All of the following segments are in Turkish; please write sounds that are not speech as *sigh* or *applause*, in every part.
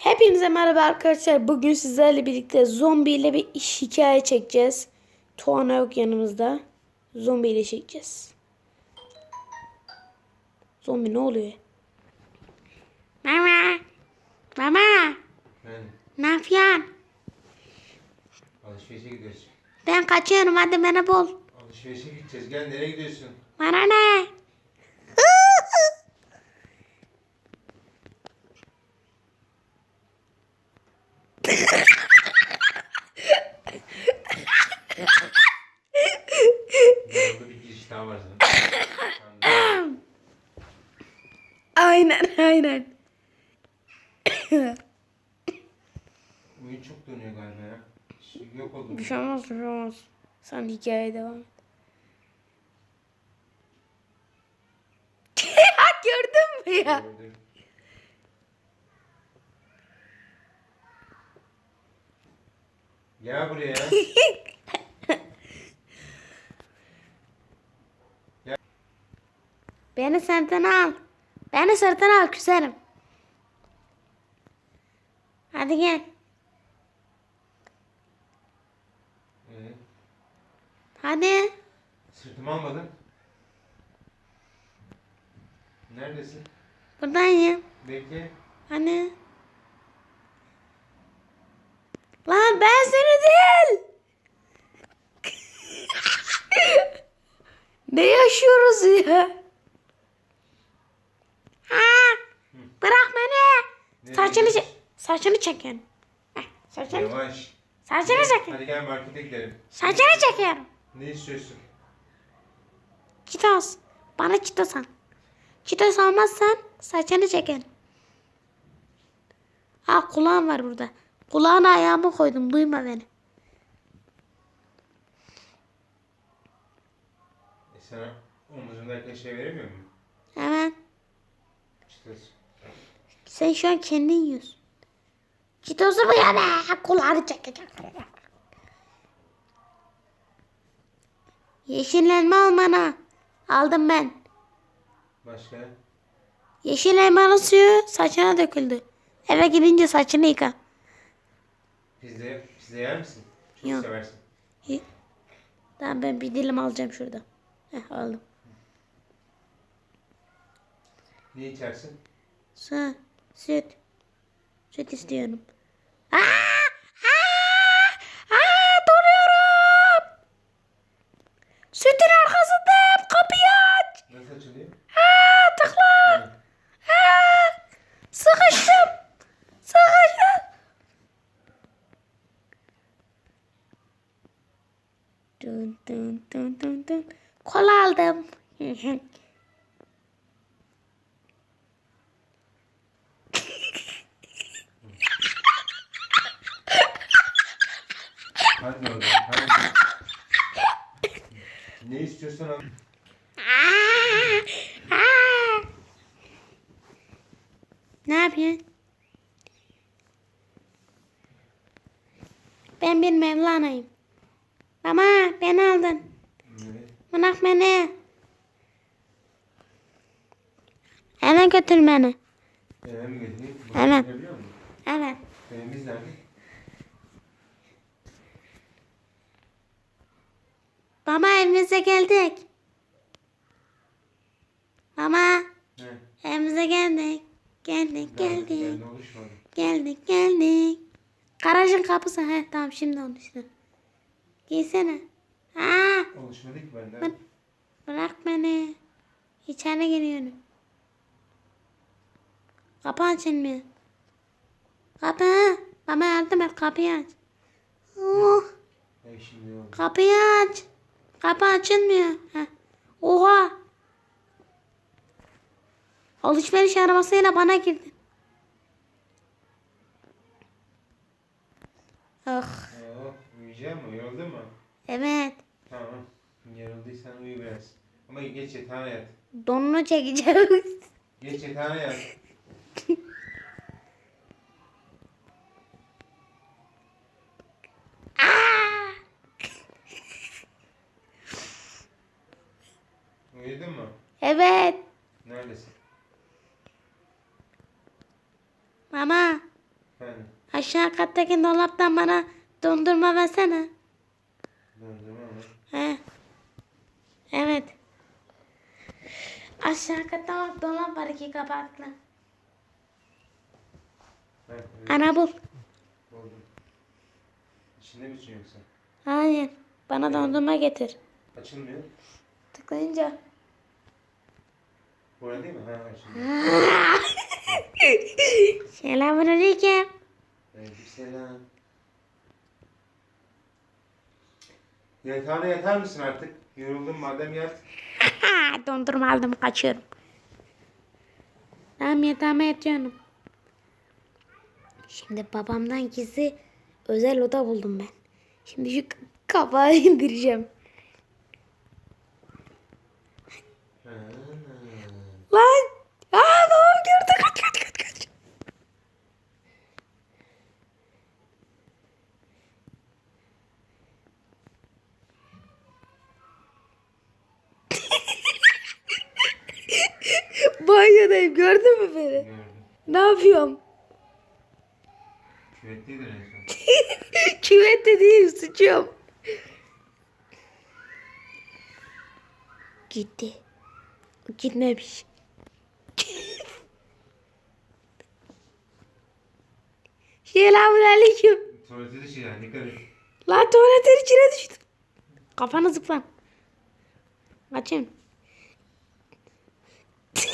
Hepinize merhaba arkadaşlar. Bugün sizlerle birlikte zombiyle bir iş hikaye çekeceğiz. Tuana yok yanımızda. Zombiyle çekeceğiz. Zombi ne oluyor? Mama. Mama. Ne yapıyorsun? alışverişe gidiyoruz. Ben kaçıyorum hadi beni bul. Alışverişe gideceğiz. Gel nereye gidiyorsun? Bana ne? Burada bir giriş daha var senin. Aynen. Oyun çok dönüyor galiba ya. Şey Yok oldu. Bir şey olmaz bir şey olmaz. Sen hikayeye devam et. *laughs* Gördün mü ya? Gördüm. Gel buraya. *laughs* Beni sırtına al. Beni sırtına al küserim. Hadi gel. Ee, Hadi. sırtımı almadın. Neredesin? Buradayım. Bekle. Hani? Lan ben seni değil. *laughs* ne yaşıyoruz ya? Ha, bırak beni. Nereye Saçını gidiyorsun? Saçını çekin. Heh, Saçını, Yavaş. saçını çekin. Hadi gel markete gidelim. Saçını çekiyorum. Ne istiyorsun? Çitos. Bana çitos al. Çitos almazsan saçını çekerim. Ha kulağım var burada. Kulağına ayağımı koydum. Duyma beni. E sana omuzundaki şey veremiyor muyum? Hemen. İşte Sen şu an kendin yiyorsun. Çitosu bu ya be. Kulağını çekecek. Yeşil elma al bana. Aldım ben. başka? Yeşil elmanın suyu saçına döküldü. Eve gidince saçını yıka. Pizza, pizza yer misin? Çok Yok. seversin. Y- Tamam ben bir dilim alacağım şurada. Heh aldım. Ne içersin? Su, süt. Süt istiyorum. Aa! Aa! Aa! Donuyorum. Sütün arkasındayım. Kapıyı aç. Nasıl açılıyor? Aa! Tıkla. Aa! Sıkıştım. Sıkıştım. Dun dun dun dun dun. Kola aldım. *laughs* Hadi oradan. Hadi. Aa! Ne yapıyorsun? Ben bir Mevlana'yım. Ama beni aldın. Evet. Bırak beni. Eve götür beni. Eve mi götüreyim? Musun? Evet. Evimiz nerede? Baba evimize geldik. Baba He. evimize geldik. Geldik geldik. Geldik geldik. Garajın kapısı. He tamam şimdi onu işte. Giysene. Aa, Oluşmadı ki benden. Ben- bırak beni. İçeri giriyorum. Kapı açılmıyor. Kapı. Baba yardım et kapıyı aç. Oh, kapıyı aç. Kapı açılmıyor. Heh. Oha. Alışveriş arabasıyla bana girdin. Ah, Oh, uyuyacak mı? Yoruldun mu? evet. Tamam. Yorulduysan uyu biraz. Ama geç yatağına yat. Donunu çekeceğiz. Geç yatağına yat. Aa! Uyudun mu? Evet. Neredesin? Mama. Efendim. Aşağı kattaki dolaptan bana dondurma versene. Dondurma mı? He. Evet. Aşağı katta bak iki kapaklı. Ha, evet. Ana bul. Oldu. İçinde mi için yoksa? Hayır. Bana dondurma getir. Açılmıyor. Tıklayınca. Buraya değil mi? Ha açılıyor. *laughs* Selamünaleyküm. Aleykümselam. Yatağına yatar mısın artık? Yoruldun madem yat. *laughs* dondurma aldım kaçıyorum. Tamam yatağıma yatıyorum. Şimdi babamdan gizli özel oda buldum ben. Şimdi şu kapağı *laughs* indireceğim. Lan! Aa babam gördü kaç kaç kaç kaç. Banyodayım gördün mü beni? Gördüm. Ne yapıyorum? Küvetteydin en son. Küvette değil sıçıyorum. Gitti. Gitmemiş. *laughs* Selamun aleyküm. Tuvalete şey yani dikkat et. Lan tuvaletin içine düştüm. Kafanı zıplan. Açın. *laughs*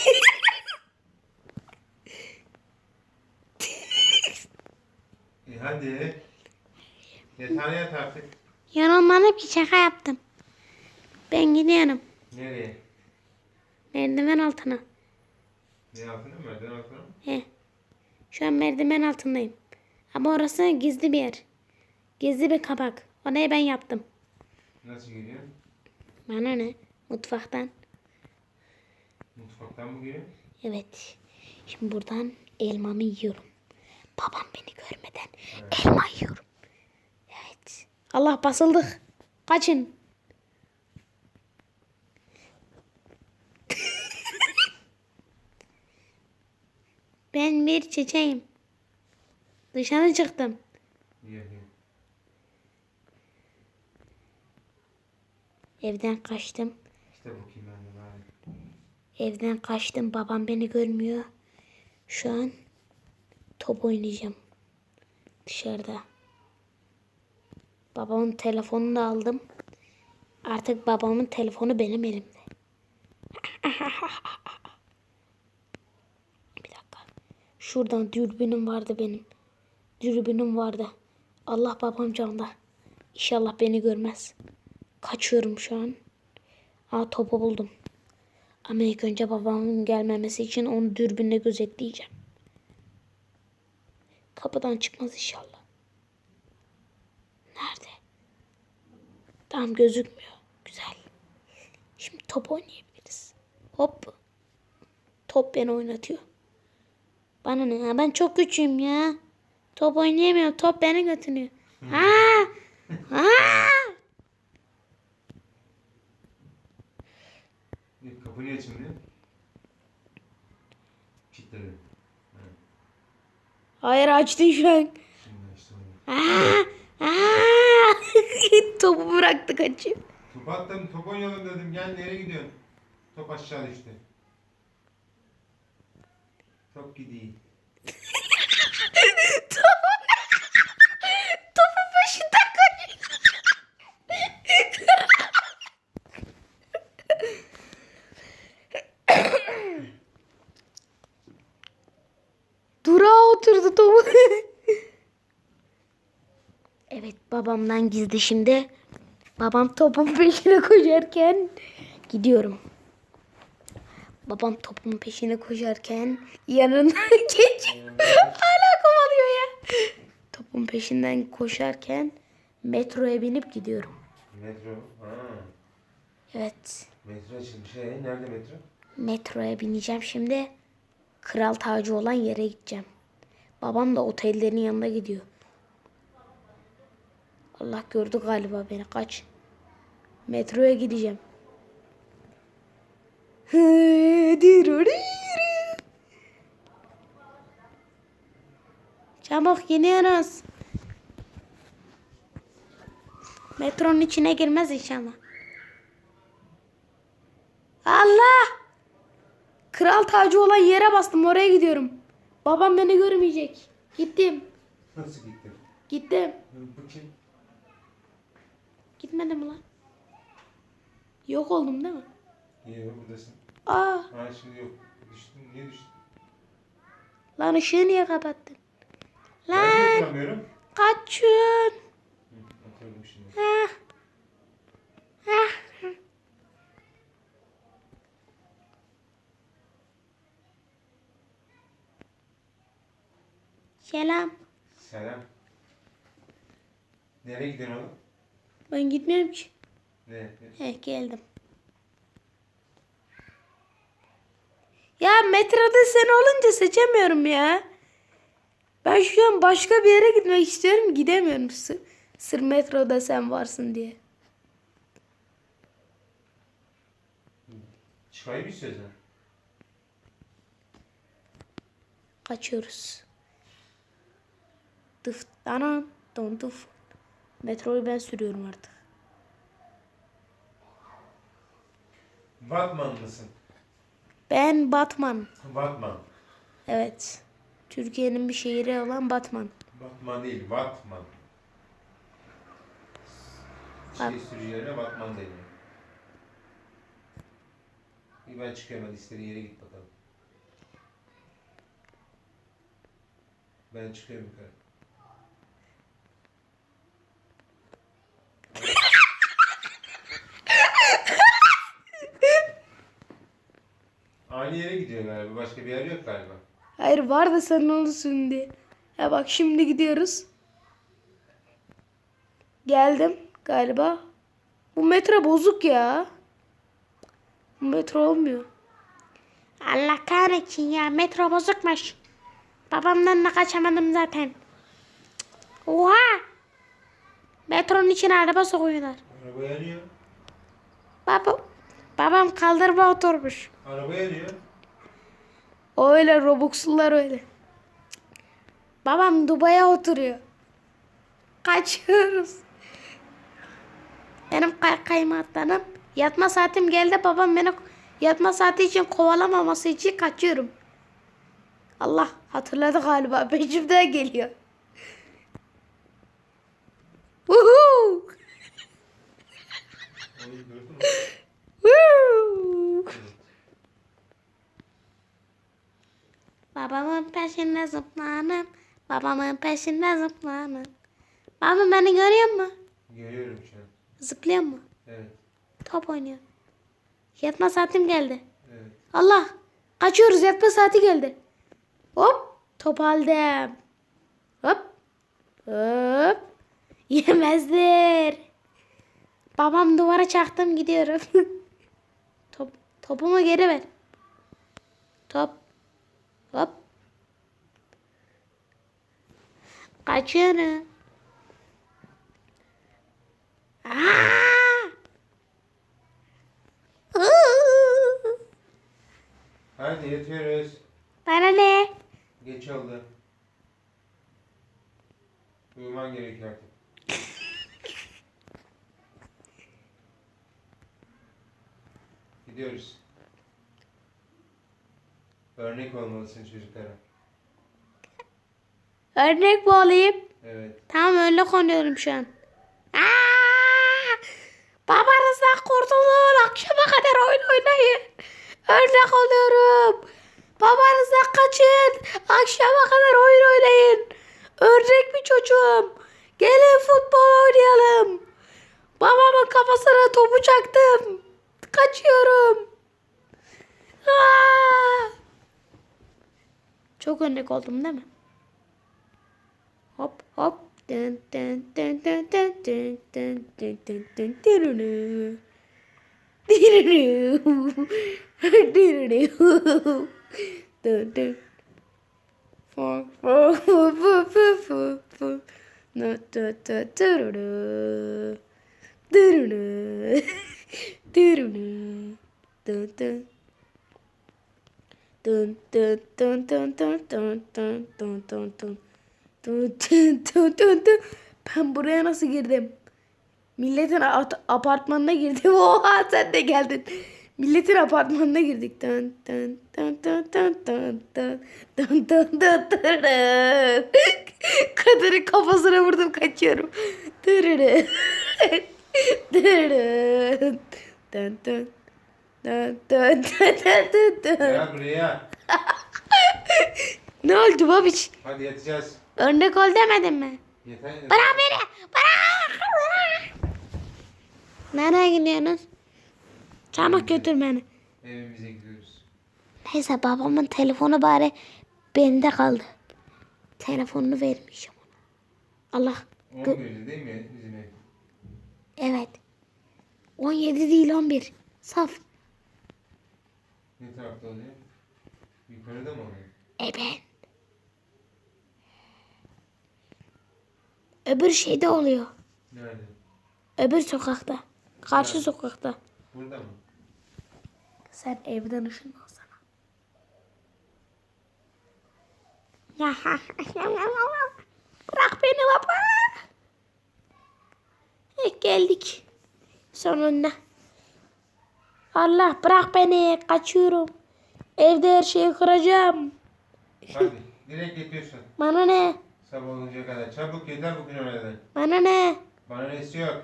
E hadi. Yatağına yat artık. Yorulmadım ki şaka yaptım. Ben gidiyorum. Nereye? Merdiven altına. Ne altına mı? Merdiven altına mı? He. Şu an merdiven altındayım. Ama orası gizli bir yer. Gizli bir kapak. Orayı ben yaptım. Nasıl geliyor? Bana ne? Mutfaktan. Mutfaktan mı geliyor? Evet. Şimdi buradan elmamı yiyorum. Babam beni görmeden elma yiyorum. Evet. Allah basıldık. Kaçın. ben bir çiçeğim. Dışarı çıktım. Evden kaçtım. İşte de bari. Evden kaçtım. Babam beni görmüyor. Şu an top oynayacağım. Dışarıda. Babamın telefonunu da aldım. Artık babamın telefonu benim elimde. *laughs* Bir dakika. Şuradan dürbünüm vardı benim. Dürbünüm vardı. Allah babam canda. İnşallah beni görmez. Kaçıyorum şu an. Aa topu buldum. Ama ilk önce babamın gelmemesi için onu dürbünle gözetleyeceğim. Kapıdan çıkmaz inşallah. Nerede? Tam gözükmüyor. Güzel. Şimdi top oynayabiliriz. Hop. Top beni oynatıyor. Bana ne ya? Ben çok küçüğüm ya. Top oynayamıyorum. Top beni götürüyor. Aa! E, Kapı niye açılmıyor? Kilitleri. Ha, Hayır açtın şu an. Aa! Aa! *laughs* Topu bıraktı kaçıyor. Top attım, top oynayalım dedim. Gel nereye gidiyorsun? Top aşağı düştü. Top gidiyor. *laughs* Topun peşinden koşuyor. Durağa oturdu topu. *laughs* evet babamdan gizli şimdi. Babam topun peşine koşarken gidiyorum. Babam topun peşine koşarken yanından *laughs* geç. Hala kovalıyor ya. Topun peşinden koşarken metroya binip gidiyorum. Metro. Ha. Evet. Metro açılmış. E, nerede metro? Metroya bineceğim şimdi. Kral tacı olan yere gideceğim. Babam da otellerin yanına gidiyor. Allah gördü galiba beni. Kaç. Metroya gideceğim. Çabuk gidiyoruz. Metronun içine girmez inşallah. Allah! Kral tacı olan yere bastım. Oraya gidiyorum. Babam beni görmeyecek. Gittim. Nasıl gittin? Gittim. Bu kim? Gitmedim lan. Yok oldum değil mi? Niye buradasın? Aa, Ha şimdi yok. Düştün. Niye düştün? lan ışığı niye kapattın? Ben Lan niye oturamıyorum? kaçın. Hı, Oturdum şimdi. Ah. Ah. Selam. Selam. Nereye gidiyorsun oğlum? Ben gitmiyorum ki. Ne? ne? Heh geldim. Ya metroda sen olunca seçemiyorum ya. Ben şu an başka bir yere gitmek istiyorum gidemiyorum. Sı- Sır metroda sen varsın diye. Çıkayım istiyorsan? Kaçıyoruz. Dıf danam don dıf. Metroyu ben sürüyorum artık. Batman mısın? Ben Batman. Batman. Evet. Türkiye'nin bir şehri olan Batman. Batman değil, Batman. Bat- Şey sürücülerine Batman deniyor. İyi ben çıkıyorum hadi istediğin yere git bakalım. Ben çıkıyorum yukarı. Aynı yere gidiyor galiba. Başka bir yer yok galiba. Hayır var da sen olursun diye. Ya bak şimdi gidiyoruz. Geldim galiba. Bu metro bozuk ya. Bu metro olmuyor. Allah kahretsin ya metro bozukmuş. Babamdan da kaçamadım zaten. Oha! Metronun içine araba sokuyorlar. Araba yanıyor. Baba, babam kaldırma oturmuş. Araba yanıyor. Öyle Robux'lular öyle. Babam Dubai'ye oturuyor. Kaçıyoruz. Benim kay kaymaktanım. Yatma saatim geldi. Babam beni yatma saati için kovalamaması için kaçıyorum. Allah hatırladı galiba. *laughs* Peşimden geliyor. Woohoo! Woo! Evet. Babamın peşinde zıplanım. Babamın peşinde zıplanım. Babam beni görüyor mu? Görüyorum şu an. Zıplıyor mu? Evet. Top oynuyor. Yatma saatim geldi. Evet. Allah! Kaçıyoruz yatma saati geldi. Hop! Top aldım. Hop! Hop! Yemezler. Babam duvara çaktım gidiyorum. *laughs* Top, topumu geri ver. Top. Hop. Kaçıyorum. Hadi yatıyoruz. Bana ne? Geç oldu. Uyuman gerekiyor artık. Gidiyoruz. Örnek olmalısın çocuklara. Örnek mi olayım? Evet. Tamam öyle konuyorum şu an. Aa! Babanızdan kurtulun. Akşama kadar oyun oynayın. Örnek oluyorum. Babanızdan kaçın. Akşama kadar oyun oynayın. Örnek bir çocuğum. Gelin futbol oynayalım. Babamın kafasına topu çaktım. Kaçıyorum. Aa! Çok örnek oldum değil mi? Hop hop. Dın dın dın dın dın dın dın dın dın dın. Dın dın. Fu fu fu dırırı. Dırırı. Dırırı. Dun dun dun dun dun dun dun dun dun dun. Tın tın tın tın tın. Ben buraya nasıl girdim? Milletin apartmanına girdim. Oha sen de geldin. Milletin apartmanına girdik. Tın tın tın tın tın tın tın tın tın tın tırırı. Kadının kafasına vurdum kaçıyorum. Tırırı. Tırırı. Tın tın. Tın tın tın tın tın tın. Gel buraya. Ne oldu babiş? Hadi yatacağız. Örnek ol demedim mi? Yeter. Bırak beni. Bırak. Nereye gidiyorsunuz? Çabuk götür beni. Evimize gidiyoruz. Neyse babamın telefonu bari bende kaldı. Telefonunu vermişim ona. Allah. 11'de değil mi bizim ev? Evet. 17 değil 11. Saf. Ne tarafta oluyor? Yukarıda mı oluyor? E ben. Öbür şeyde oluyor. Nerede? Öbür sokakta. Karşı sokakta. Burada mı? Sen evden ışınlansana. Ya bırak beni baba. E, geldik. Sonunda. Allah bırak beni. Kaçıyorum. Evde her şeyi kıracağım. Hadi. Direkt yatıyorsun. Bana ne? Sabah olunca kadar. Çabuk yeter bugün oradan. Bana ne? Bana nesi yok.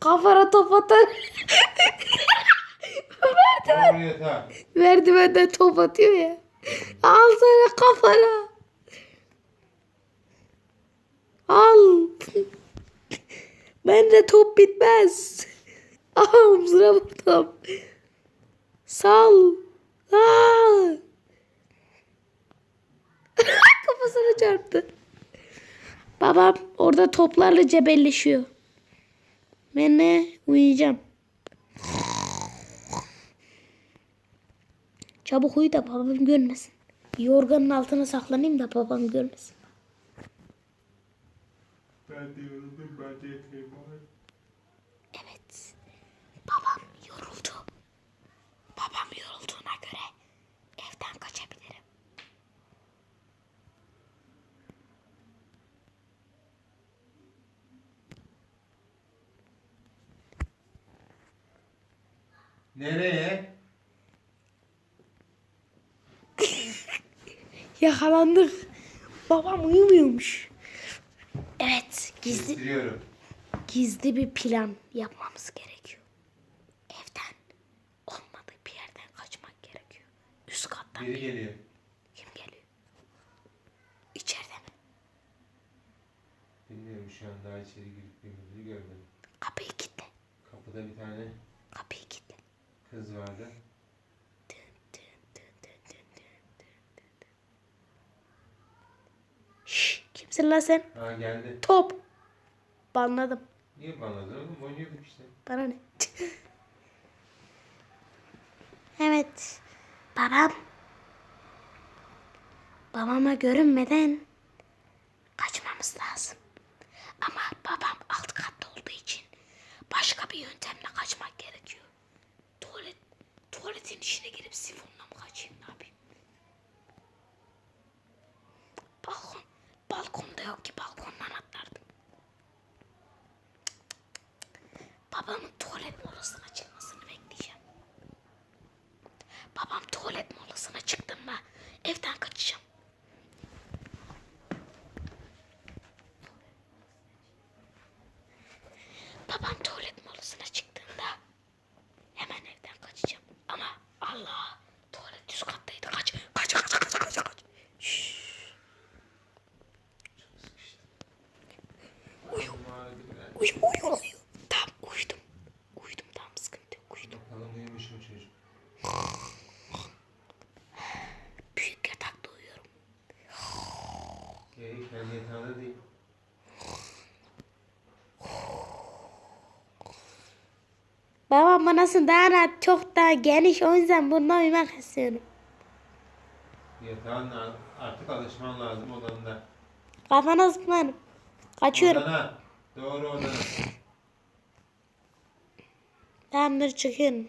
Kafana top atar. *laughs* Doğru yatağa. Top atıyor ya. Al sana kafana. Al. Bende top bitmez. Aha omzuna vurdum. Sal. Aa. *laughs* Kafasına çarptı. Babam orada toplarla cebelleşiyor. Ben ne? Uyuyacağım. Çabuk uyu da babam görmesin. Yorganın altına saklanayım da babam görmesin. Ben de yoruldum. Ben de yatayım. Evet. Babam yoruldu. Babam yorulduğuna göre evden kaçabilirim. Nereye? *laughs* Yakalandık. Babam uyumuyormuş. Evet, gizli gizli bir plan yapmamız gerekiyor. Evden olmadık bir yerden kaçmak gerekiyor. Üst kattan Biri geliyor. kim geliyor? İçeride mi? Bilmiyorum şu an daha içeri girip girmediğini görmedim. Kapıyı kilitle. Kapıda bir tane Kapıyı. Kız vardı. Şşş, kimsin lan sen? Ha geldi. Top. Banladım. Niye banladın oğlum? Oynuyorduk işte. Bana ne? *laughs* evet. Babam. Babama görünmeden kaçmamız lazım. Ama babam alt katta olduğu için başka bir yöntemle kaçmak gerekiyor. Tuvalet, tuvaletin içine girip sifonla mı kaçayım ne yapayım? Balkon, balkonda yok ki balkondan atlardım. Babamın tuvalet molasına çıkmasını bekleyeceğim. Babam tuvalet molasına çıktığında evden kaçacağım. Babam tuvalet molasına çıktığında hemen evden kaçacağım. Ama Allah tuvalet üst kattaydı. Kaç, kaç, kaç, kaç, kaç, kaç. Şşş. Uyu, uyu, uyu, uyu. Tamam uyudum. Uyudum tamam sıkıntı yok uyudum. Bakalım uyumuş mu çocuk? Büyük yatakta uyuyorum. Ee, kendi yatağında değil. Banasın daha rahat, çok daha geniş o yüzden bunda uyumak istiyorum. Yatağın artık alışman lazım odanında. Kafana zıplarım. Kaçıyorum. Odana. Doğru odana. Tamam dur çıkıyorum.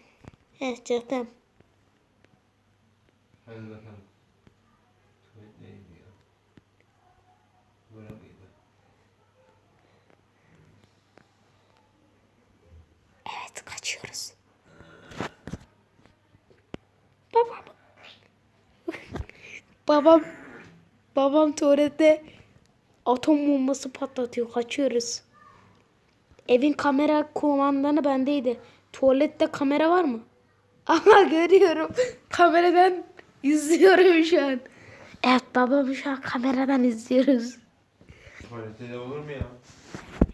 He çıktım. Hadi bakalım. Tuvalet neydi ya? Babam babam tuvalette atom bombası patlatıyor. Kaçıyoruz. Evin kamera kumandanı bendeydi. Tuvalette kamera var mı? *laughs* Aha görüyorum. Kameradan izliyorum şu an. Evet babamı şu an kameradan izliyoruz. Tuvalette de olur mu ya?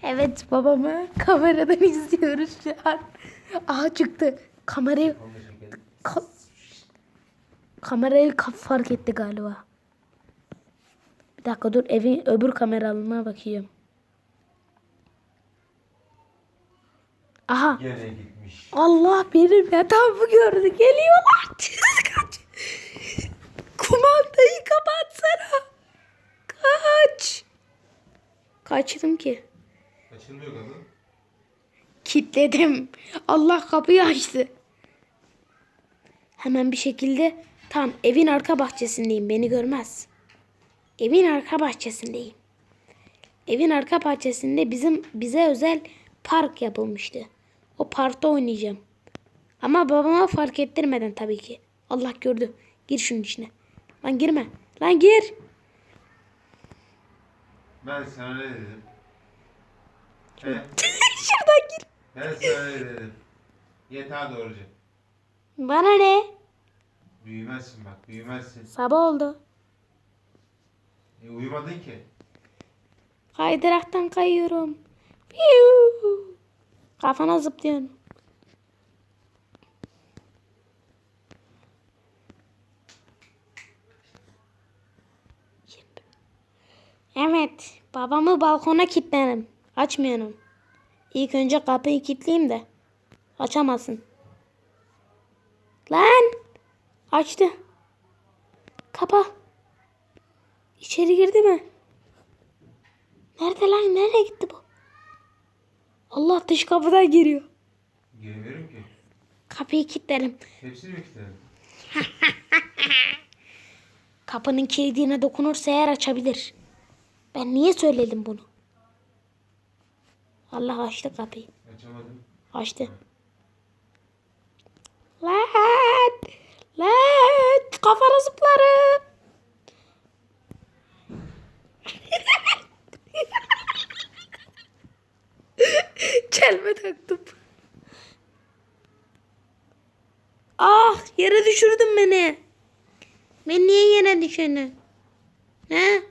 Evet babamı kameradan *laughs* izliyoruz şu an. Aha çıktı. Kamerayı ka- kamerayı ka- fark etti galiba. Bir dakika dur evin öbür kameralığına bakayım. Aha. Gene gitmiş. Allah benim yatağımı gördü. Geliyorlar. *laughs* Kaç. Kumandayı kapatsana. Kaç. Kaçtım ki. Açılmıyor kadın. Kitledim. Allah kapıyı açtı. Hemen bir şekilde tam evin arka bahçesindeyim. Beni görmez. Evin arka bahçesindeyim. Evin arka bahçesinde bizim bize özel park yapılmıştı. O parkta oynayacağım. Ama babama fark ettirmeden tabii ki. Allah gördü. Gir şunun içine. Lan girme. Lan gir. Ben sana ne dedim? He? Şuradan gir. Ben sana ne dedim? Yatağa doğruca. Bana ne? Büyümezsin bak, büyümezsin. Sabah oldu. E, uyumadın ki. Kaydıraktan kayıyorum. Piu. Kafana zıplıyorum. Şimdi. Evet. Babamı balkona kilitlerim. Açmıyorum. İlk önce kapıyı kilitleyeyim de. Açamazsın. Lan. Açtı. Kapa. İçeri girdi mi? Nerede lan? Nereye gitti bu? Allah dış kapıdan giriyor. Giremiyorum ki. Kapıyı kilitlerim. Hepsini mi kilitledin? *laughs* Kapının kilidine dokunursa eğer açabilir. Ben niye söyledim bunu? Allah açtı kapıyı. Açamadım. Açtı. Lan! Lan! Kafana zıplarım. Çelme taktım. Ah yere düşürdün beni. Ben niye yere düşürdün? He?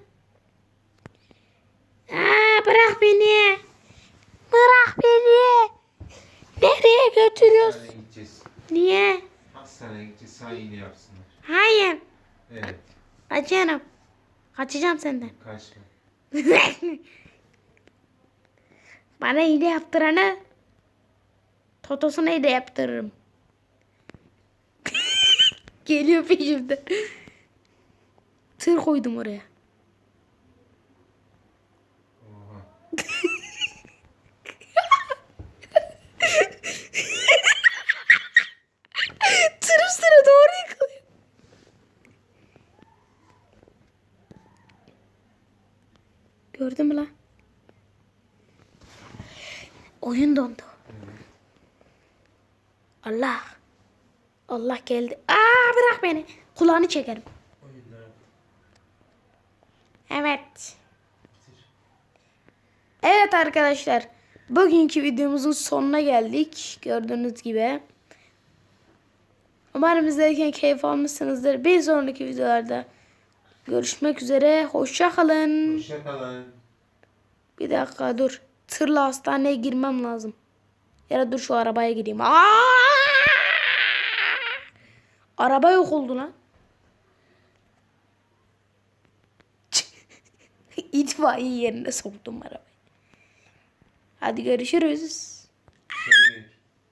Aa, bırak beni. Bırak beni. Nereye götürüyorsun? Niye? Hastaneye gideceğiz. Sana iğne yapsınlar. Hayır. Evet. Kaçarım. Kaçacağım senden. Kaçma. *laughs* Bana iğne yaptıranı Totosuna iğne yaptırırım. *laughs* Geliyor peşimden. Tır koydum oraya. Oha. Tır üstüne doğru yıkılıyor. Gördün mü lan? Oyun dondu. Allah. Allah geldi. Aa bırak beni. Kulağını çekerim. Evet. Evet arkadaşlar. Bugünkü videomuzun sonuna geldik. Gördüğünüz gibi. Umarım izlerken keyif almışsınızdır. Bir sonraki videolarda görüşmek üzere. Hoşça kalın. Hoşçakalın. Bir dakika dur. Tırla hastaneye girmem lazım. Ya dur şu arabaya gireyim. Aa! Araba yok oldu lan. *laughs* İtfaiye yerine soktum arabayı. Hadi görüşürüz.